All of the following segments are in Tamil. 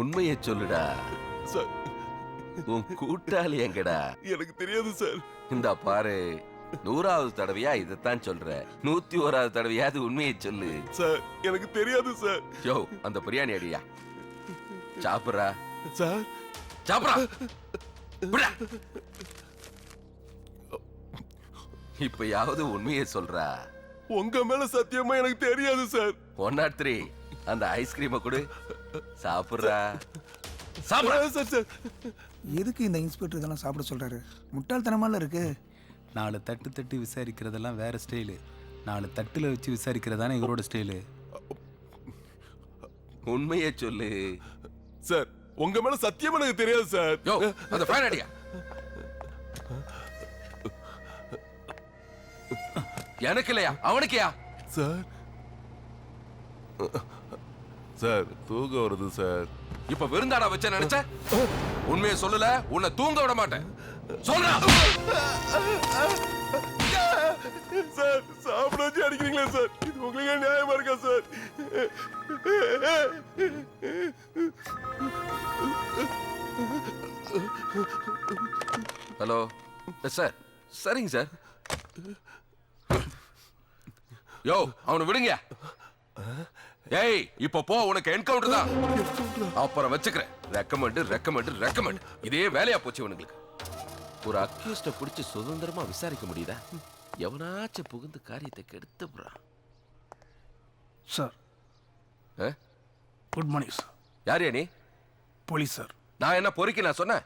உண்மையை சொல்லுடா. சார். உன் கூட்டாளி எங்கடா? எனக்கு தெரியாது சார். இந்த பாரு நூறாவது தடவையா இதைத்தான் சொல்ற. நூத்தி ஓராவது தடவையாவது உண்மையை சொல்லு. சார் எனக்கு தெரியாது சார். யோ அந்த பிரியாணி அடியா? சாப்பிட்றா? சார். சாப்பிட்றா. இப்பயாவது உண்மையை சொல்றா. உங்க மேல சத்தியமா எனக்கு தெரியாது சார். ஒன் நாட் த்ரீ அந்த ஐஸ்கிரீமை கொடு. சாப்பிட்றா. சாப்பிட்றா. Sir sir. எதுக்கு இந்த இன்ஸ்பெக்டர் இதெல்லாம் சாப்பிட சொல்றாரு? முட்டாள்தனமால இருக்கு. நாலு தட்டு தட்டி விசாரிக்கிறதெல்லாம் வேற ஸ்டைலு. நாலு தட்டில் வச்சு விசாரிக்கிறதானே இவரோட ஸ்டைலு. உண்மையை சொல்லு. சார் உங்க மேல சத்தியமா எனக்கு தெரியாது சார். யோ அந்த ஃபேன் அடியா? எனக்கு இல்லையா அவனுக்கையா? சார். சார் தூக்கம் வருது சார். இப்ப விருந்தாடா வச்ச நினைச்ச? உண்மையை சொல்லல உன்னை தூங்க விட மாட்டேன். சொல்றா. சார் சாப்பிட வச்சு அடிக்கிறீங்களா சார். இது உங்களுக்கு நியாயமா இருக்கா சார்? ஹலோ சார் சரிங்க சார். யோ அவனை விடுங்க. ஏய் இப்ப போ உனக்கு என்கவுண்டர் தான். அப்புறம் வச்சுக்கிறேன். ரெக்கமெண்ட் ரெக்கமெண்ட் ரெக்கமெண்ட் இதே வேலையா போச்சு இவனுங்களுக்கு. ஒரு அக்யூஸ்ட பிடிச்சு சுதந்திரமா விசாரிக்க முடியுதா? எவனாச்சும் புகுந்து காரியத்தை கெடுத்துறான் சார் குட் மார்னிங் சார் யாரியா நீ? போலீஸ் சார் நான் என்ன பொறுக்கி நான் சொன்னேன்?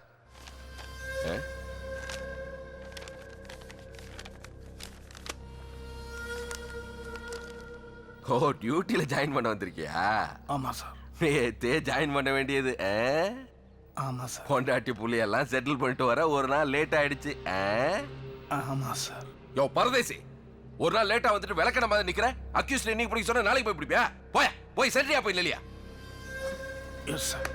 ஓ டியூட்டில ஜாயின் பண்ண வந்திருக்கியா? ஆமா சார் நேத்தே ஜாயின் பண்ண வேண்டியது ஆ? ஆமா சார் பொண்டாட்டி புள்ளியெல்லாம் செட்டில் பண்ணிட்டு வர ஒரு நாள் லேட் ஆயிடுச்சு ஆ? ஆமா சார் யோ பரதேசி ஒரு நாள் லேட்டா வந்துட்டு விளக்கண மாதிரி நிக்கிற? அக்யூஸ்ட் இன்னைக்கு பிடிக்க சொன்னா? நாளைக்கு போய் பிடிப்பியா? போய போய் சென்ட்ரியா போய் இல்லையா எஸ் சார்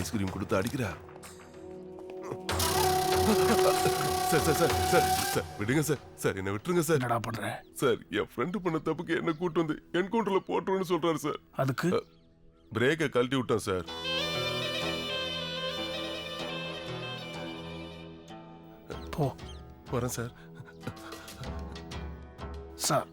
ஐஸ்கிரீம் கொடுத்து அடிக்கிறா. Sir sir sir sir sir விடுங்க சார் சார் என்ன விட்டுருங்க சார். என்னடா பண்ற? சார் என் ஃப்ரெண்டு பண்ண தப்புக்கு என்ன கூட்டு வந்து என்கவுண்டர்ல போட்டுருன்னு சொல்றாரு சார். அதுக்கு? பிரேக்கை கழட்டி விட்டேன் சார். போ. வரேன் சார். சார்.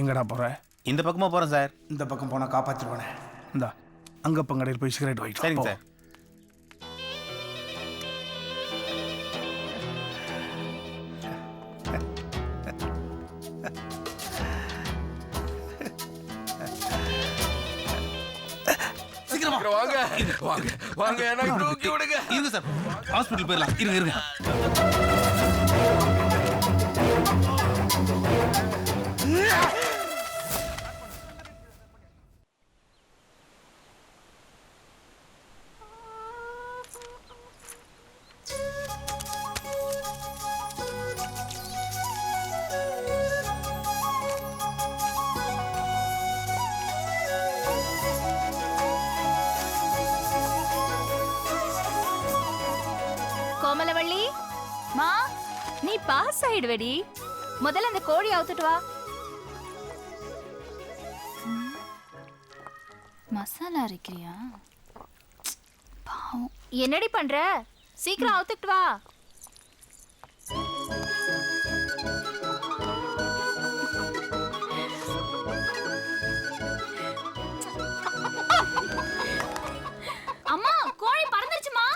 எங்கடா போற? இந்த பக்கமா போறேன் சார். இந்த பக்கம் போனா காப்பாத்திருவானே இந்தா அங்க பங்கடையில் போய் சிகரெட் வாங்கிட்டு. சரிங்க. சார். வாங்க. வாங்க. வாங்க எனக்கு தூக்கி விடுங்க. இருங்க சார். ஹாஸ்பிட்டல் போயிடலாம். இருங்க இருங்க. ஆயிடுவேடி முதல்ல அந்த கோழி அவுத்துட்டு வா. மசாலா அரைக்கிறியா? பாவம். என்னடி பண்ற? சீக்கிரம் அவுத்துட்டு வா. அம்மா கோழி பறந்துருச்சுமா?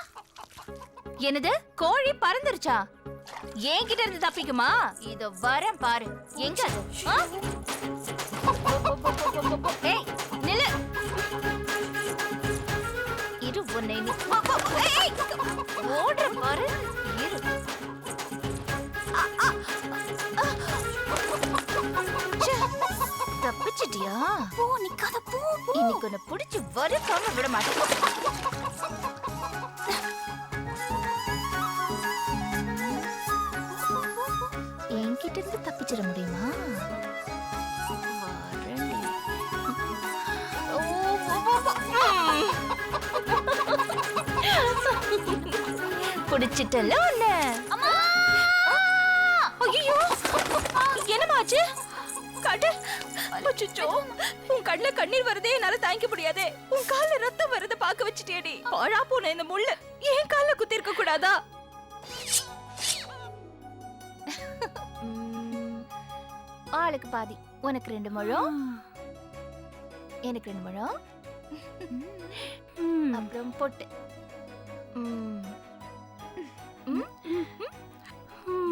என்னது? கோழி பறந்துருச்சா? என்கிட்ட இருந்து தப்பிக்குமா? இதோ வரேன் பாரு. எங்க அது? ஆ? ஏய் நில்லு. இரு உன்னை நீ ஏய், ஓடுற பாரு. இரு. ஆ, ஆ, ஆ. ச்சே, தப்பிச்சிட்டியா? போ நிக்காத போ. இன்னைக்கு உன்னை பிடிச்சு வறுக்காம விட மாட்டேன். முடியுமா. பிடிச்சிட்டல உன்ன. ஐயோ என்னமாச்சு கடு. அச்சோ உன் கண்ணுல கண்ணீர் வருதே என்னால தாங்கிக்க முடியாதே. உன் கால்ல ரத்தம் வருது பாக்க வச்சுட்டேடி பாழா போன இந்த முள்ளு. ஏன் கால்ல குத்தி இருக்க கூடாதா ஆளுக்கு பாதி. உனக்கு ரெண்டு முழம். எனக்கு ரெண்டு முழம். அப்புறம் பொட்டு.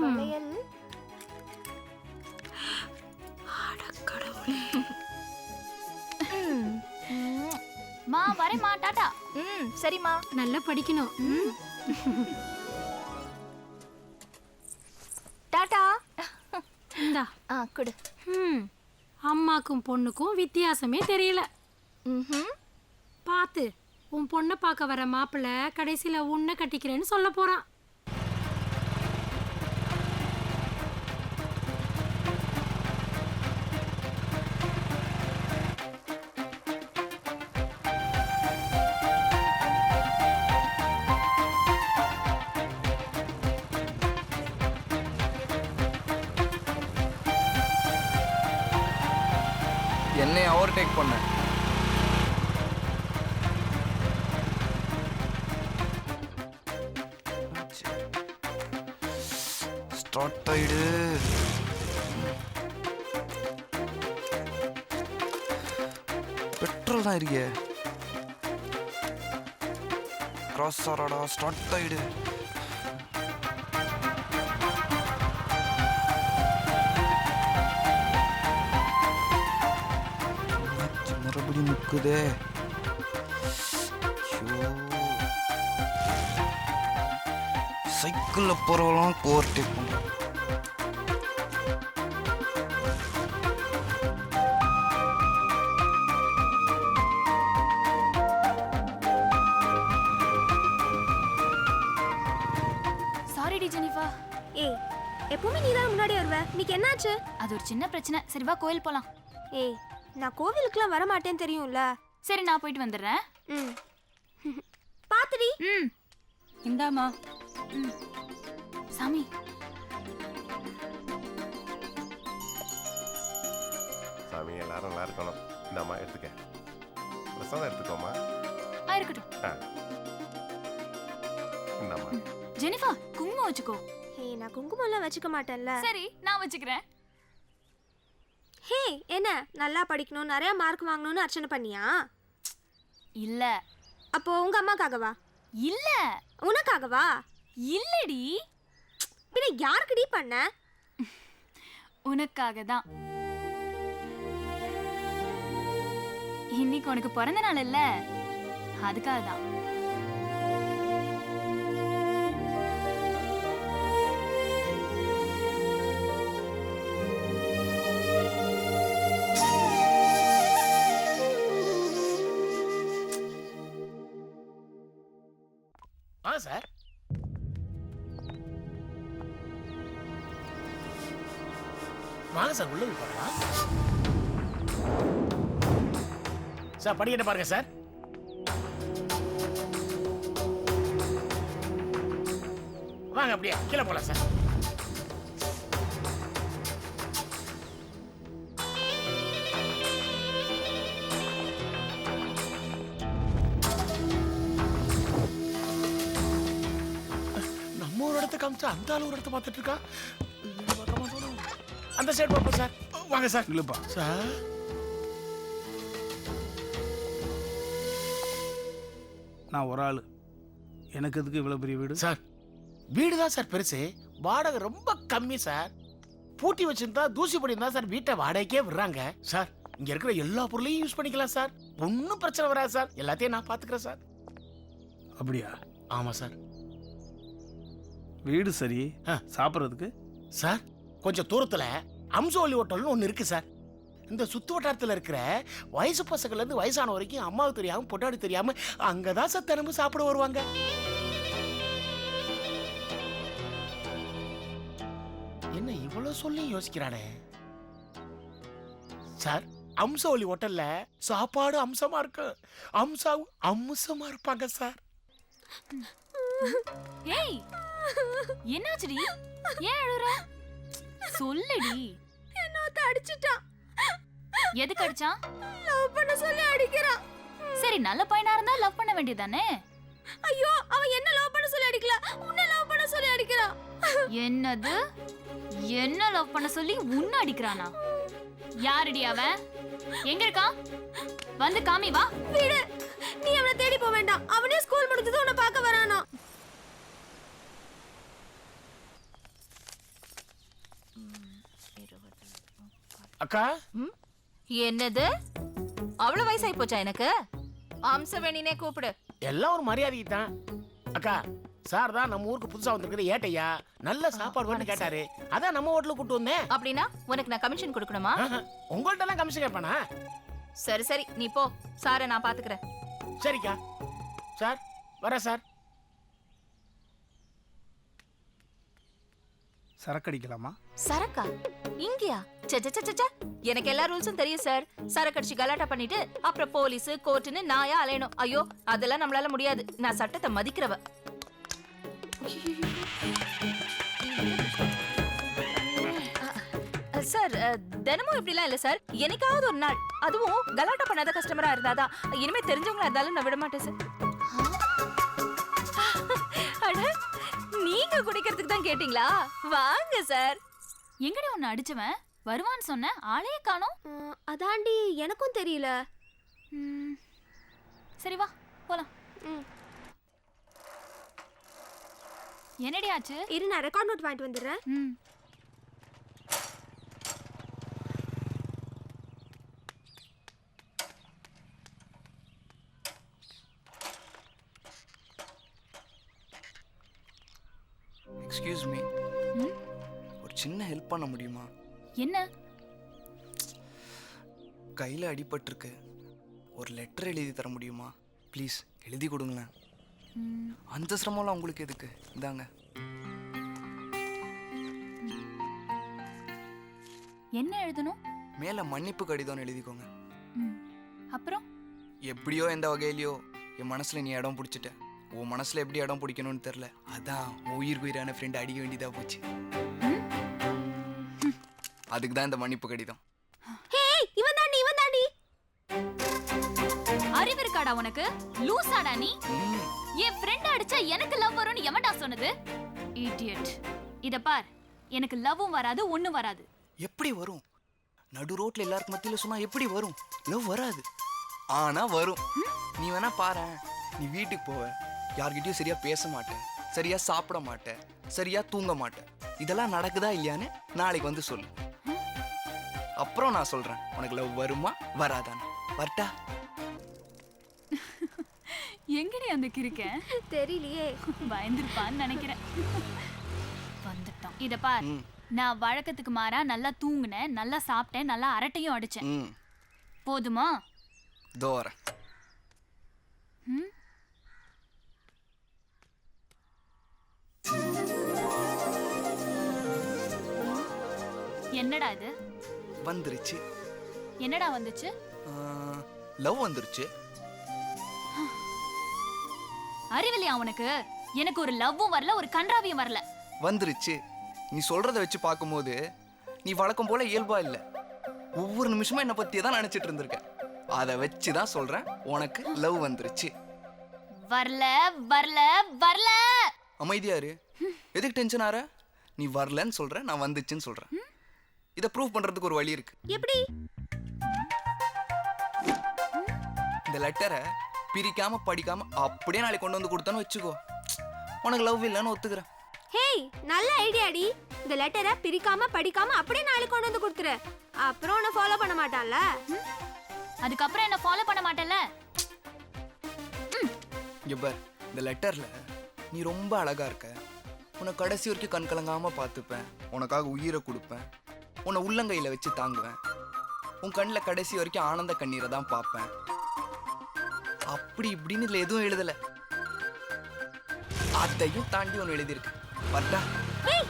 வளையல். ம். வரேம்மா டாடா. ம் சரிம்மா. நல்லா படிக்கணும். ம்? ஆ கொடு. ம் அம்மாக்கும் பொண்ணுக்கும் வித்தியாசமே தெரியல. ம்ஹும். பார்த்து உன் பொண்ணை பார்க்க வர மாப்பிள்ள கடைசியில உன்னை கட்டிக்கிறேன்னு சொல்ல போறான். என்னை ஓவர்டேக் பண்ண. ஸ்டார்ட் ஆயிடு. பெட்ரோல் தான் இருக்கே கிராஸ் ஆறாடா ஸ்டார்ட் ஆயிடு. மறுபடியும் முக்குதே சைக்கிளில் போகிறவெல்லாம் ஓவர்டேக் பண்ணுறோம் சாரி டி ஜெனிஃபா ஏய் எப்பவுமே நீ தான் முன்னாடி வருவ. இன்னைக்கு என்னாச்சு? அது ஒரு சின்ன பிரச்சனை. சரி வா கோயில் போலாம். ஏய் நான் கோவிலுக்குலாம் வர மாட்டேன்னு தெரியும்ல. சரி நான் போயிட்டு வந்துடுறேன். ம். பாத்துடி ம். இந்தாமா ம். சாமி. சாமி எல்லாரும் நல்லா இருக்கணும். இந்தாம்மா எடுத்துக்க. பிரசாதம் எடுத்துக்கோமா ஆ இருக்கட்டும். ஆ. இந்தாம்மா. ஜெனிஃபா குங்குமம் வச்சுக்கோ. ஏய் நான் குங்குமம்லாம் வச்சுக்க மாட்டேன்ல. சரி நான் வச்சுக்கிறேன். ஹே என்ன? நல்லா படிக்கணும் நிறைய மார்க் வாங்கணும்னு அர்ச்சனை பண்ணியா? இல்ல. அப்போ உங்க அம்மாக்காகவா? இல்ல. உனக்காகவா? இல்லடி. பின்ன யாருக்குடி பண்ண? உனக்காக தான் இன்னைக்கு உனக்கு பிறந்த நாள் இல்ல. அதுக்காக தான் ஆ சார். வாங்க சார் உள்ள போய் பார்க்கலாம் சார் படிக்கட்ட பாருங்க சார். வாங்க அப்படியே கீழே போலாம் சார். காமிச்சா அந்த ஆள் ஒரு இடத்த பார்த்துட்டு இருக்கா. அந்த சைடு பார்ப்போம் சார் வாங்க சார் இல்லைப்பா. சார் நான் ஒரு ஆள். எனக்கு எதுக்கு இவ்வளோ பெரிய வீடு? சார் வீடு தான் சார் பெருசு. வாடகை ரொம்ப கம்மி சார் பூட்டி வச்சிருந்தா தூசி படிந்தா சார் வீட்டை வாடகைக்கே விடுறாங்க. சார் இங்க இருக்கிற எல்லா பொருளையும் யூஸ் பண்ணிக்கலாம் சார் ஒன்றும் பிரச்சனை வராது சார் எல்லாத்தையும் நான் பாத்துக்கிறேன் சார் அப்படியா? ஆமா சார் வீடு சரி ஆ. சாப்பிட்றதுக்கு? சார் கொஞ்சம் தூரத்துல அம்சோலி ஹோட்டல்னு ஒன்று இருக்கு சார். இந்த சுத்து வட்டாரத்தில் இருக்கிற வயசு பசங்கள்ல இருந்து வயசான வரைக்கும் அம்மாவுக்கு தெரியாம பொட்டாடி தெரியாம அங்கதான் சார் தினமும் சாப்பிட வருவாங்க. என்ன இவ்வளவு சொல்லி யோசிக்கிறானே? சார் அம்சவலி ஹோட்டல்ல சாப்பாடு அம்சமா இருக்கு. அம்சாவும் அம்சமா இருப்பாங்க சார். ஏய் என்னாச்சுடி? ஏன் அழுற? சொல்லுடி. என்னத்த அடிச்சிட்டான் எதுக்கு அடிச்சான் லவ் பண்ண சொல்லி அடிக்கிறான் சரி நல்ல பையனா இருந்தா லவ் பண்ண வேண்டியதானே ஐயோ அவன் என்ன லவ் பண்ண சொல்லி அடிக்கல? உன்னை லவ் பண்ண சொல்லி அடிக்கிறான் என்னது? என்ன லவ் பண்ண சொல்லி உன்ன அடிக்கிறானா? யாருடி அவன்? எங்க இருக்கான்? வந்து காமி வா. விடு. நீ அவனை தேடி போக வேண்டாம் அவனே ஸ்கூல் முடிஞ்சது உன்னை பார்க்க வரானா அக்கா? என்னது? அவ்வளவு வயசாயி போச்சா எனக்கு? அம்சவேணினே கூப்பிடு. எல்லாம் ஒரு மரியாதைக்கு தான். அக்கா சார் தான் நம்ம ஊருக்கு புதுசா வந்திருக்கிற ஏட்டையா? நல்ல சாப்பாடு வேணும்னு கேட்டாரு. அதான் நம்ம ஹோட்டலுக்கு கூட்டு வந்தேன். அப்படின்னா உனக்கு நான் கமிஷன் கொடுக்கணுமா? உங்கள்ட்ட எல்லாம் கமிஷன் கேட்பானா? சரி சரி நீ போ. சாரை நான் பாத்துக்கிறேன். சரிக்கா. சார் வரேன் சார். சரக்கு அடிக்கலாமா? சரக்கா? இங்கயா? எனக்கு எல்லா ரூல்ஸும் தெரியும் சார். சரக்கடிச்சு கலாட்டா பண்ணிட்டு அப்புறம் போலீஸ் கோர்ட்டுன்னு நாயா அலையணும். ஐயோ அதெல்லாம் நம்மளால முடியாது. நான் சட்டத்தை மதிக்கிறவ. சார் தினமும் இப்படிலாம் இல்ல சார். எனக்காவது ஒரு நாள். அதுவும் கலாட்டா பண்ணாத கஸ்டமரா இருந்தாதான் இனிமே தெரிஞ்சவங்களா இருந்தாலும் நான் விட மாட்டேன் சார். அட நீங்க குடிக்கிறதுக்கு தான் கேட்டிங்களா? வாங்க சார். எங்கடி உன்னை அடிச்சவன்? வருவான்னு சொன்ன ஆளையே காணோம். அதாண்டி எனக்கும் தெரியல. சரி வா போலாம். ம். என்னடி ஆச்சு? இரு நான் ரெக்கார்ட் நோட் வாங்கிட்டு வந்துடுறேன். ம். எக்ஸ்கியூஸ் மீ ம்? ஒரு சின்ன ஹெல்ப் பண்ண முடியுமா? என்ன? கையில் அடிபட்டிருக்கு. ஒரு லெட்டர் எழுதி தர முடியுமா? ப்ளீஸ் எழுதி கொடுங்களேன். அந்த சிரமம்லாம் உங்களுக்கு எதுக்கு? இந்தாங்க. என்ன எழுதணும்? மேலே மன்னிப்பு கடிதம்னு எழுதிக்கோங்க. அப்புறம்? எப்படியோ எந்த வகையிலையோ என் மனசில் நீ இடம் பிடிச்சிட்ட. உன் மனசில் எப்படி இடம் பிடிக்கணும்னு தெரில அதான் உயிருக்கு உயிரான ஃப்ரெண்ட் அடிக்க வேண்டியதாக போச்சு. அதுக்கு தான் இந்த மன்னிப்பு கடிதம். ஹே இவன் தாண்டி இவன் தாண்டி அறிவு இருக்காடா உனக்கு? லூசாடா நீ? என் ஃப்ரெண்ட் அடிச்சா எனக்கு லவ் வரும்னு எவன்டா சொன்னது? இடியட் இத பார் எனக்கு லவ்வும் வராது ஒண்ணும் வராது. எப்படி வரும்? நடு ரோட்ல எல்லாருக்கும் மத்தியில சொன்னா எப்படி வரும்? லவ் வராது. ஆனா வரும். நீ வேணா பாரு நீ வீட்டுக்கு போவ. யார்கிட்டயும் சரியா பேச மாட்டேன். சரியா சாப்பிட மாட்டேன். சரியா தூங்க மாட்டேன். இதெல்லாம் நடக்குதா இல்லையான்னு நாளைக்கு வந்து சொல்லு. அப்புறம் நான் சொல்றேன். உனக்கு லவ் வருமா? வராதான்னு. வரட்டா? எங்கடி அந்த கிறுக்கன் தெரியலையே. பயந்துருப்பான்னு நினைக்கிறேன். வந்துட்டான் இத பார். நான் வழக்கத்துக்கு மாறா நல்லா தூங்குனேன் நல்லா சாப்பிட்டேன் நல்லா அரட்டையும் அடிச்சேன். போதுமா? ம்? என்னடா இது? வந்துருச்சு. என்னடா வந்துச்சு? லவ் வந்துருச்சு. அறிவில்லையா உனக்கு? எனக்கு ஒரு லவ்வும் வரல ஒரு கன்றாவியும் வரல. வந்துருச்சு. நீ சொல்றத வச்சு பார்க்கும்போது நீ வழக்கம் போல இயல்பா இல்ல. ஒவ்வொரு நிமிஷமும் என்னை பத்தியே தான் நினைச்சிட்டு இருந்திருக்க. அதை வச்சு தான் சொல்றேன் உனக்கு லவ் வந்துருச்சு. வரல வரல வரல! அமைதியா இரு. எதுக்கு டென்ஷன் ஆற? நீ வரலன்னு சொல்ற நான் வந்துச்சுன்னு சொல்றேன். இதை ப்ரூவ் பண்றதுக்கு ஒரு வழி இருக்கு. எப்படி? இந்த லெட்டரை பிரிக்காம படிக்காம அப்படியே நாளைக்கு கொண்டு வந்து கொடுத்தான்னு வச்சுக்கோ. உனக்கு லவ் இல்லைன்னு ஒத்துக்கிறேன். ஹேய் நல்ல ஐடியாடி இந்த லெட்டரை பிரிக்காம படிக்காம அப்படியே நாளைக்கு கொண்டு வந்து கொடுத்துரு. அப்புறம் உன்னை ஃபாலோ பண்ண மாட்டான்ல? அதுக்கப்புறம் என்ன ஃபாலோ பண்ண மாட்டேன்ல? இங்க பார் இந்த லெட்டர்ல நீ ரொம்ப அழகா இருக்க. உன்னை கடைசி வரைக்கும் கண் கலங்காம பார்த்துப்பேன். உனக்காக உயிரை கொடுப்பேன். உன்னை உள்ளங்கையில் வச்சு தாங்குவேன். உன் கண்ணில் கடைசி வரைக்கும் ஆனந்த கண்ணீரை தான் பார்ப்பேன். அப்படி இப்படின்னு இதில் எதுவும் எழுதலை. அதையும் தாண்டி ஒன்று எழுதியிருக்கு. பார்த்தா ஏய்